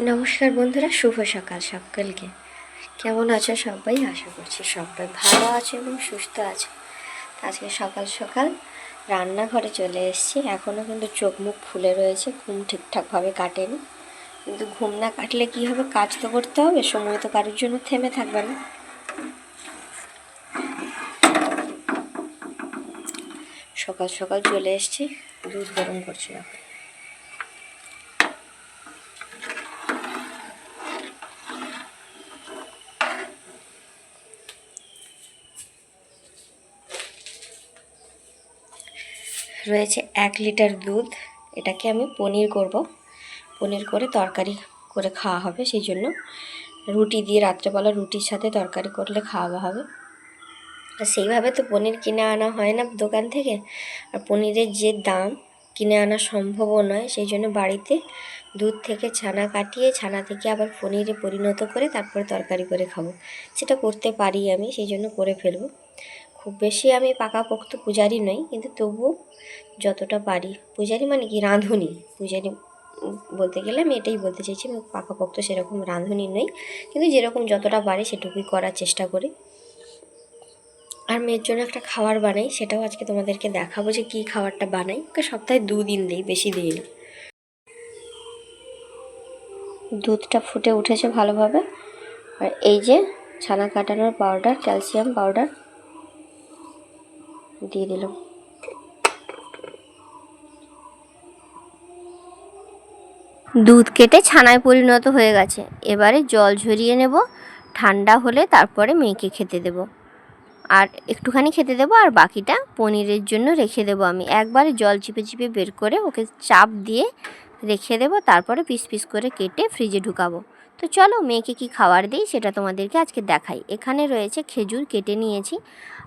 নমস্কার বন্ধুরা, শুভ সকাল সকলকে। কেমন আছো সবাই? আশা করছি সবাই ভালো আছো এবং সুস্থ আছো। আজকে সকাল সকাল রান্নাঘরে চলে এসেছি। এখনও কিন্তু চোখ মুখ ফুলে রয়েছে, ঘুম ঠিকঠাকভাবে কাটেনি। কিন্তু ঘুম না কাটলে কী হবে? কাজ তো করতে হবে, সময় তো কারোর জন্য থেমে থাকবে না। সকাল সকাল চলে এসেছি, দুধ গরম করছি এখন। রয়েছে এক লিটার দুধ। এটাকে আমি পনির করব। পনির করে তরকারি করে খাওয়া হবে সেই জন্য রুটি দিয়ে রাত্রেবেলা রুটির সাথে তরকারি করলে খাওয়া হবে। আর সেইভাবে তো পনির কিনে আনা হয় না দোকান থেকে। আর পনিরের যে দাম কিনে আনা সম্ভবও নয় সেই জন্য বাড়িতে দুধ থেকে ছানা কাটিয়ে, ছানা থেকে আবার পনিরে পরিণত করে তারপরে তরকারি করে খাব। সেটা করতে পারি আমি সেই জন্য করে ফেলব। খুব বেশি আমি পাকাপোক্ত পূজারি নই, কিন্তু তবুও যতটা পারি। পূজারি মানে কি? রাঁধুনি। পূজারি বলতে গেলে আমি এটাই বলতে চাইছি, আমি পাকাপোক্ত সেরকম রাঁধুনি নই, কিন্তু যেরকম যতটা পারি সেটুকুই করার চেষ্টা করি। আর মেয়ের জন্য একটা খাবার বানাই, সেটাও আজকে তোমাদেরকে দেখাবো যে কী খাবারটা বানাই। ওকে সপ্তাহে দুদিন দিই, বেশি দিই না। দুধটা ফুটে উঠেছে ভালোভাবে। আর এই যে ছানা কাটানোর পাউডার ক্যালসিয়াম পাউডার দিয়ে দিলাম। দুধ কেটে ছানায় পরিণত হয়ে গেছে। এবারে জল ঝরিয়ে নেব, ঠান্ডা হলে তারপরে মেয়েকে খেতে দেব। আর একটুখানি খেতে দেবো, আর বাকিটা পনিরের জন্য রেখে দেবো আমি। একবারে জল চিপে চিপে বের করে ওকে চাপ দিয়ে রেখে দেবো, তারপরে পিস পিস করে কেটে ফ্রিজে ঢুকাবো। তো চলো, মেয়েকে কি খাবার দিই সেটা তোমাদেরকে আজকে দেখাই। এখানে রয়েছে খেজুর কেটে নিয়েছি।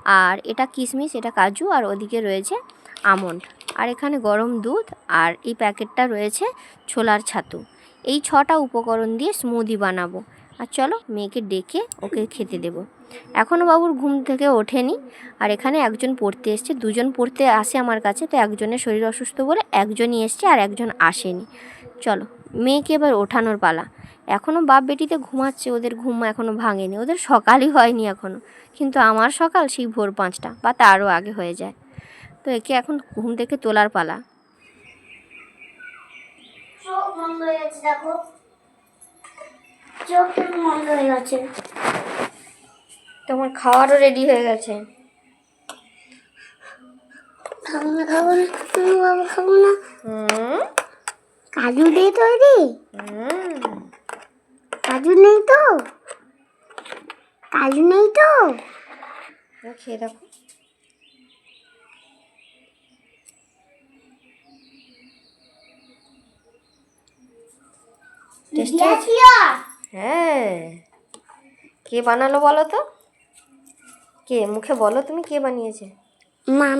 আর এটা কিশমিশ এটা কাজু, আর ওদিকে রয়েছে আমন্ড। আর এখানে গরম দুধ, আর এই প্যাকেটটা রয়েছে ছোলার ছাতু। এই ছটা উপকরণ দিয়ে স্মুদি বানাবো। আর চলো মেয়েকে ডেকে ওকে খেতে দেবো। এখনও বাবুর ঘুম থেকে ওঠেনি। আর এখানে একজন পড়তে এসছে, দুজন পড়তে আসে আমার কাছে, তো একজনের শরীর অসুস্থ বলে একজনই এসছে আর একজন আসেনি। চলো, মেয়েকে এবার ওঠানোর পালা। এখনও বাপ বেটিতে ঘুমাচ্ছে ওদের ঘুম এখনও ভাঙেনি ওদের সকালই হয়নি এখনও কিন্তু আমার সকাল সেই ভোর পাঁচটা বা তারও আগে হয়ে যায়। তো একে এখন ঘুম থেকে তোলার পালা। চোখ বন্ধ হয়ে গেছে দেখো। চোখ বন্ধ হয়ে গেছে। তোমার খাওয়ারও রেডি হয়ে গেছে। খাব খাব না আমি বাবা খাব না। হুম। কাজু দিয়ে তৈরি? হুম। কাজু নেই তো। কাজু নেই তো। খেয়ে দেখো। হ্যাঁ। কে বানালো বলো তো? কে? মুখে বলো তুমি কে বানিয়েছে? মাম।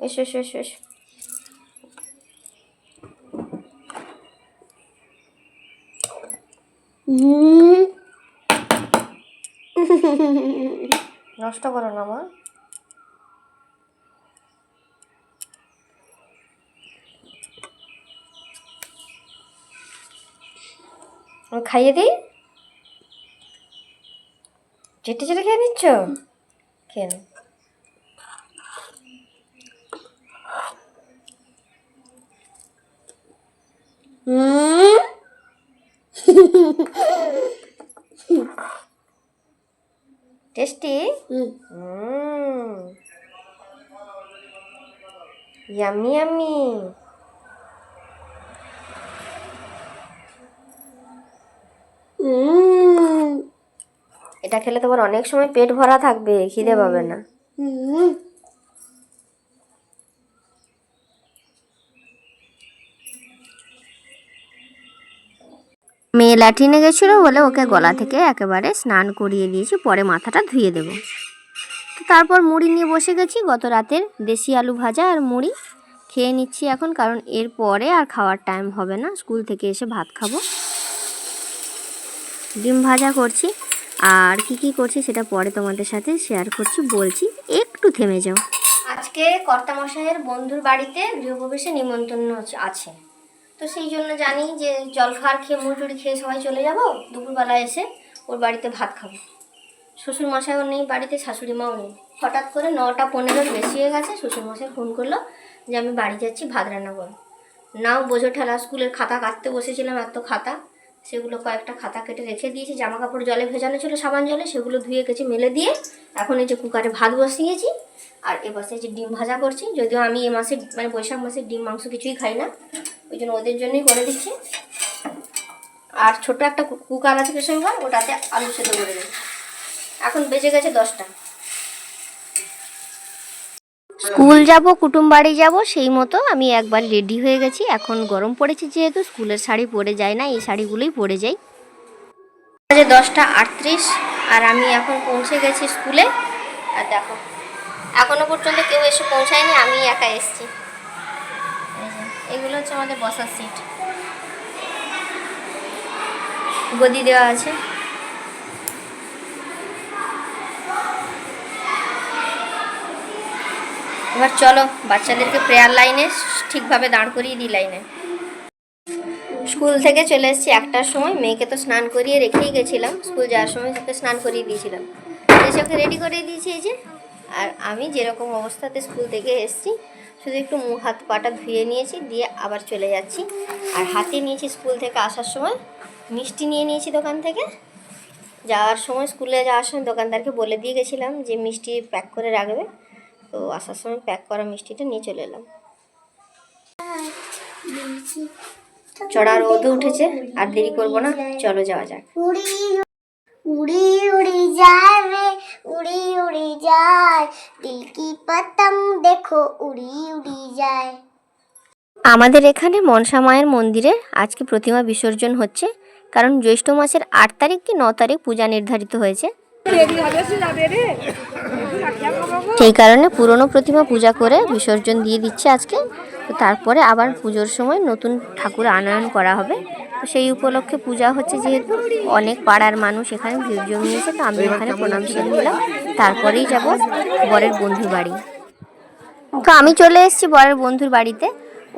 এসো এসো এসো এসো। নষ্ট করো না মা। খাইয়ে দিই? চেটে চেটে খেয়ে নিচ্ছ? খেয়ে নাও। হুম Yummy, yummy. হুম এটা খেলে তোমার অনেক সময় পেট ভরা থাকবে খিদে পাবে না হুম মেয়ে ল্যাট্রিনে গেছিল বলে ওকে গলা থেকে একেবারে স্নান করিয়ে দিয়েছি, পরে মাথাটা ধুয়ে দেব। তো তারপর মুড়ি নিয়ে বসে গেছি, গত রাতের দেশি আলু ভাজা আর মুড়ি। খেয়ে নিচ্ছি এখন, কারণ এর পরে আর খাওয়ার টাইম হবে না, স্কুল থেকে এসে ভাত খাব। ডিম ভাজা করছি, আর কি কি করছি সেটা পরে তোমাদের সাথে শেয়ার করছি, বলছি, একটু থেমে যাও। আজকে কর্তামশাইয়ের বন্ধুর বাড়িতে গৃহপ্রবেশে নিমন্ত্রণ আছে। তো সেই জন্য জানি যে জল খাওয়ার খেয়ে মুড়ি খেয়ে সবাই চলে যাব, দুপুরবেলা এসে ওর বাড়িতে ভাত খাব। শ্বশুর মশাইও নেই বাড়িতে শাশুড়ি মাও নেই। হঠাৎ করে নটা পনেরোর বেশি হয়ে গেছে শ্বশুর মশাই ফোন করল যে আমি বাড়ি যাচ্ছি ভাত রান্না করো নাও বোঝো ঠেলা, স্কুলের খাতা কাটতে বসেছিলাম এত খাতা। সেগুলো কয়েকটা খাতা কেটে রেখে দিয়েছি জামা কাপড় জলে ভেজানো ছিল, সাবান জলে, সেগুলো ধুয়ে গেছি মেলে দিয়ে এখন এই যে কুকারে ভাত বসিয়েছি। আর এ বসে যে ডিম ভাজা করছি, যদিও আমি এ মাসে মানে বৈশাখ মাসে ডিম, মাংস কিছুই খাই না। ওই জন্য ওদের জন্যই করে দিচ্ছি। আর ছোট একটা কুকার আছে প্রেশার কুকার ওটাতে আলু সেদ্ধ করে দেবো এখন বেজে গেছে দশটা। স্কুল যাব, কুটুম বাড়ি যাব, সেই মতো আমি একবার রেডি হয়ে গেছি। এখন গরম পড়েছে যেহেতু, স্কুলের শাড়ি পরে যায় না, এই শাড়িগুলোই পরে যাই। বাজে দশটা আটত্রিশ, আর আমি এখন পৌঁছে গেছি স্কুলে। আর দেখো, এখনও পর্যন্ত কেউ এসে পৌঁছায়নি, আমি একা এসেছি। এগুলো হচ্ছে আমাদের বসার সিট গদি দেওয়া আছে। এবার চলো, বাচ্চাদেরকে প্রেয়ার লাইনে ঠিকভাবে দাঁড় করিয়ে দিই লাইনে স্কুল থেকে চলে এসেছি একটার সময়, মেয়েকে তো স্নান করিয়ে রেখেই গেছিলাম। স্কুল যাওয়ার সময় ওকে স্নান করিয়ে দিয়েছিলাম। এসে ওকে রেডি করে দিয়েছি এই যে। আর আমি যেরকম অবস্থাতে স্কুল থেকে এসেছি শুধু একটু মুখ হাত পাটা ধুয়ে নিয়েছি, দিয়ে আবার চলে যাচ্ছি। আর হাতে নিয়েছি স্কুল থেকে আসার সময়। মিষ্টি নিয়ে নিয়েছি দোকান থেকে। যাওয়ার সময় স্কুলে যাওয়ার সময় দোকানদারকে বলে দিয়ে গেছিলাম যে, মিষ্টি প্যাক করে রাখবে। তো আসার সময় প্যাক করা মিষ্টিটা নিয়ে চলে এলাম। চড়া রোদও উঠেছে, আর দেরি করব না। চলো যাওয়া যাক উড়ি উড়ি উড়ি যায় রে উড়ি উড়ি যায়, দিল কি পতंग দেখো, উড়ি উড়ি যায়। আমাদের এখানে মনসা মায়ের মন্দিরে আজকে প্রতিমা বিসর্জন হচ্ছে, কারণ জ্যৈষ্ঠ মাসের আট তারিখ কি ন তারিখ পূজা নির্ধারিত হয়েছে। সেই কারণে পুরনো প্রতিমা পূজা করে বিসর্জন দিয়ে দিচ্ছে আজকে, তো তারপরে আবার পুজোর সময় নতুন ঠাকুর আনয়ন করা হবে। সেই উপলক্ষে পূজা হচ্ছে যেহেতু অনেক পাড়ার মানুষ এখানে ভিড় জমিয়েছে, তো আমি এখানে প্রণাম সেরে নিলাম তারপরেই যাব বরের বন্ধুর বাড়ি। তো আমি চলে এসেছি বরের বন্ধুর বাড়িতে।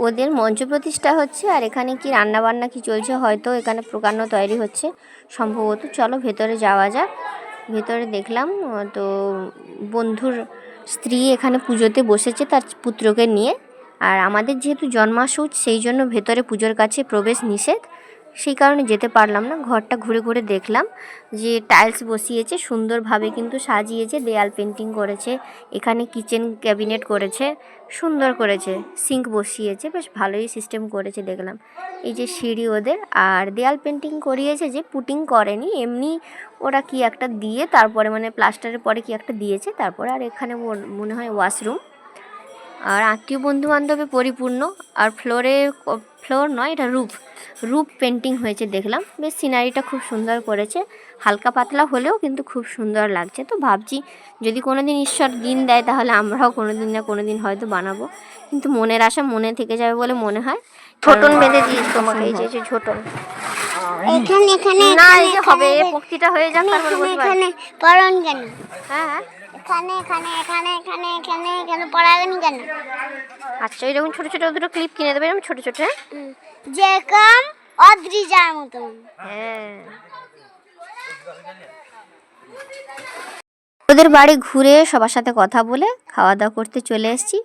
ওদের মঞ্চ প্রতিষ্ঠা হচ্ছে আর এখানে কি রান্না বান্না কি চলছে হয়তো এখানে প্রকাণ্ড তৈরি হচ্ছে। সম্ভবত চলো ভেতরে যাওয়া যাক। ভেতরে দেখলাম, তো বন্ধুর স্ত্রী এখানে পুজোতে বসেছে তার পুত্রকে নিয়ে। আর আমাদের যেহেতু জন্মাসুচ, সেই জন্য ভেতরে পুজোর কাছে প্রবেশ নিষেধ। সেই কারণে যেতে পারলাম না। ঘরটা ঘুরে ঘুরে দেখলাম যে টাইলস বসিয়েছে, সুন্দরভাবে কিন্তু সাজিয়েছে, দেয়াল পেন্টিং করেছে, এখানে কিচেন ক্যাবিনেট করেছে, সুন্দর করেছে সিঙ্ক বসিয়েছে, বেশ ভালোই সিস্টেম করেছে দেখলাম। এই যে সিঁড়ি ওদের, আর দেয়াল পেন্টিং করিয়েছে যে পুটিং করেনি, এমনি ওরা কি একটা দিয়ে, তারপরে মানে প্লাস্টারের পরে কি একটা দিয়েছে, তারপরে আর এখানে মনে হয় ওয়াশরুম আর আত্মীয় বন্ধু বান্ধবে পরিপূর্ণ আর ফ্লোরে ফ্লোর নয় এটা রূপ রূপ পেন্টিং হয়েছে দেখলাম। বেশ সিনারিটা খুব সুন্দর করেছে। হালকা পাতলা হলেও কিন্তু খুব সুন্দর লাগছে। তো ভাবছি যদি কোনো দিন ঈশ্বর দিন দেয় তাহলে আমরাও কোনো দিন না কোনো দিন হয়তো বানাবো। কিন্তু মনের আশা মনে থেকে যাবে বলে মনে হয়। ছোটন বেঁধে দিয়েছি তোমাকে এই যে ছোটন এখানে এখানে না এই যে হবে পক্তিটা হয়ে যাক তারপরে এখানে পড়ন কেন? হ্যাঁ হ্যাঁ। এখানে এখানে এখানে এখানে এখানে এখানে পড়াবেন কেন? আচ্ছা এরকম ছোটো ছোটো দুটো ক্লিপ কিনে দেবে এরকম ছোটো ছোটো যেরকম অদ্রিজার মতন। হ্যাঁ। ওদের বাড়ি ঘুরে সবার সাথে কথা বলে খাওয়া দাওয়া করতে চলে এসেছি।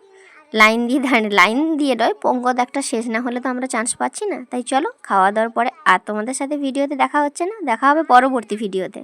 লাইন দিয়ে দাঁড়িয়ে লাইন দিয়ে নয় পঙ্গদ একটা শেষ না হলে তো আমরা চান্স পাচ্ছি না। তাই চলো খাওয়া দাওয়ার পরে আর তোমাদের সাথে ভিডিওতে দেখা হচ্ছে না। দেখা হবে পরবর্তী ভিডিওতে